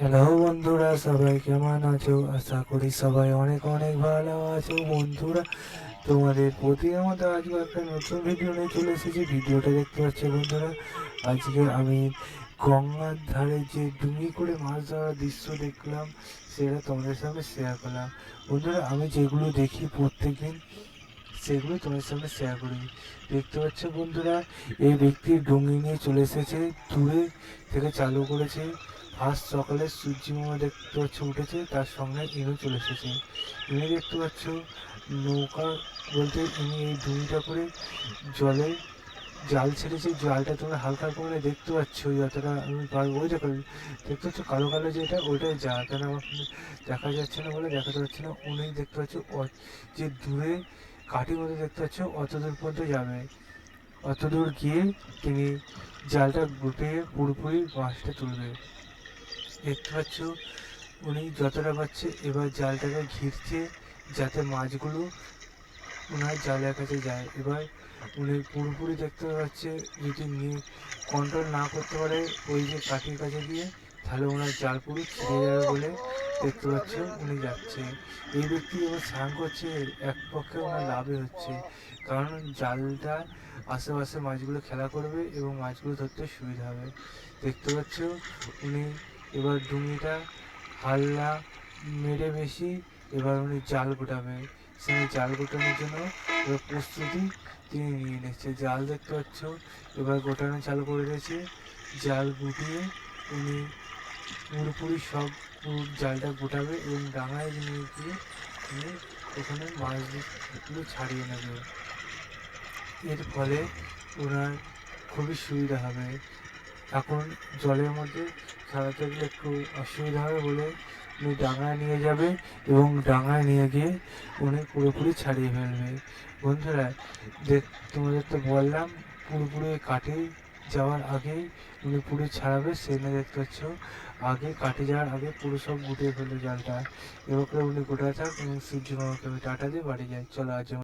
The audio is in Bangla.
হ্যালো বন্ধুরা, সবাই কেমন আছো? আশা করি সবাই অনেক অনেক ভালো আছো। বন্ধুরা, তোমাদের প্রতি মতো আজকে একটা নতুন ভিডিও নিয়ে চলে এসেছি। ভিডিওটা দেখতে পাচ্ছ বন্ধুরা, আজকে আমি গঙ্গার ধারে যে ডুঙ্গি করে মাছ ধরার দৃশ্য দেখলাম, সেটা তোমাদের সামনে শেয়ার করলাম। বন্ধুরা, আমি যেগুলো দেখি প্রত্যেকদিন, সেগুলো তোমাদের সামনে শেয়ার করি। দেখতে পাচ্ছ বন্ধুরা, এই ব্যক্তি ডুঙ্গি নিয়ে চলে এসেছে, দূরে থেকে চালু করেছে। ফার্স্ট সকালে সূর্যি মামা দেখতে পাচ্ছ উঠেছে, তার সঙ্গে ইনু চলে এসেছে। ইনি দেখতে পাচ্ছ নৌকা বলতে ইনি এই ডুঙিটা করে জলে জাল ছেড়েছে, জালটা তোমরা হালকা করে দেখতে পাচ্ছ যতটা আমি পারব ওই দেখো, দেখতে পাচ্ছ কালো কালো যেটা ওইটাই জাল। কেন আমার দেখা যাচ্ছে না বলে দেখাতে পারছি না। উনি দেখতে পাচ্ছ যে দূরে কাঠি মধ্যে দেখতে পাচ্ছ অত দূর পর্যন্ত যাবে। অত দূর গিয়ে তিনি জালটা গুটিয়ে পুরোপুরি মাছটা তুলবে। দেখতে পাচ্ছ, উনি যতটা পাচ্ছে এবার জালটাকে ঘিরছে যাতে মাছগুলো ওনার জালের কাছে যায়। এবার উনি পুরোপুরি দেখতে পাচ্ছে, যদি কন্ট্রোল না করতে পারে ওই যে কাঠির কাছে গিয়ে, তাহলে ওনার জাল পুরো ছিঁড়ে যাবে বলে দেখতে পাচ্ছ উনি যাচ্ছে। এই ব্যক্তি এবার স্নান করছে, এক পক্ষে ওনার লাভে হচ্ছে। কারণ জালটা আশেপাশে মাছগুলো খেলা করবে এবং মাছগুলো ধরতে সুবিধা হবে। দেখতে পাচ্ছ, উনি এবার ডুঙিটা হাল্লা, মেরে বেশি, এবার উনি জাল গোটাবে। সেই জাল গোটানোর জন্য এবার প্রস্তুতি তিনি নিয়ে নিচ্ছে। জাল দেখতে পাচ্ছ, এবার গোটানো চালু করে দিয়েছে জাল গুটিয়ে উনি পুরোপুরি সব জালটা গোটাবে এবং ডাঙায় নিয়ে গিয়ে উনি ওখানে মাছগুলো ছাড়িয়ে নেবে। এর ফলে ওনার খুবই সুবিধা হবে। এখন জলের মধ্যে গেলে একটু অসুবিধা হবে বলে উনি ডাঙায় নিয়ে যাবে এবং ডাঙায় নিয়ে গিয়ে উনি পুরোপুরি ছাড়িয়ে ফেলবে। বন্ধুরা, দেখ, তোমাদের তো বললাম, পুরোপুরি কাটে যাওয়ার আগেই উনি পুরো ছাড়াবে সেখানে দেখতে পাচ্ছ, আগে কাটে যাওয়ার আগে পুরো সব গুটিয়ে ফেলবে জালটা। এবার করে উনি গোটা থাক এবং সূর্য মামাকে আমি টাটা দিয়ে বাড়ি যাই। চলো আজ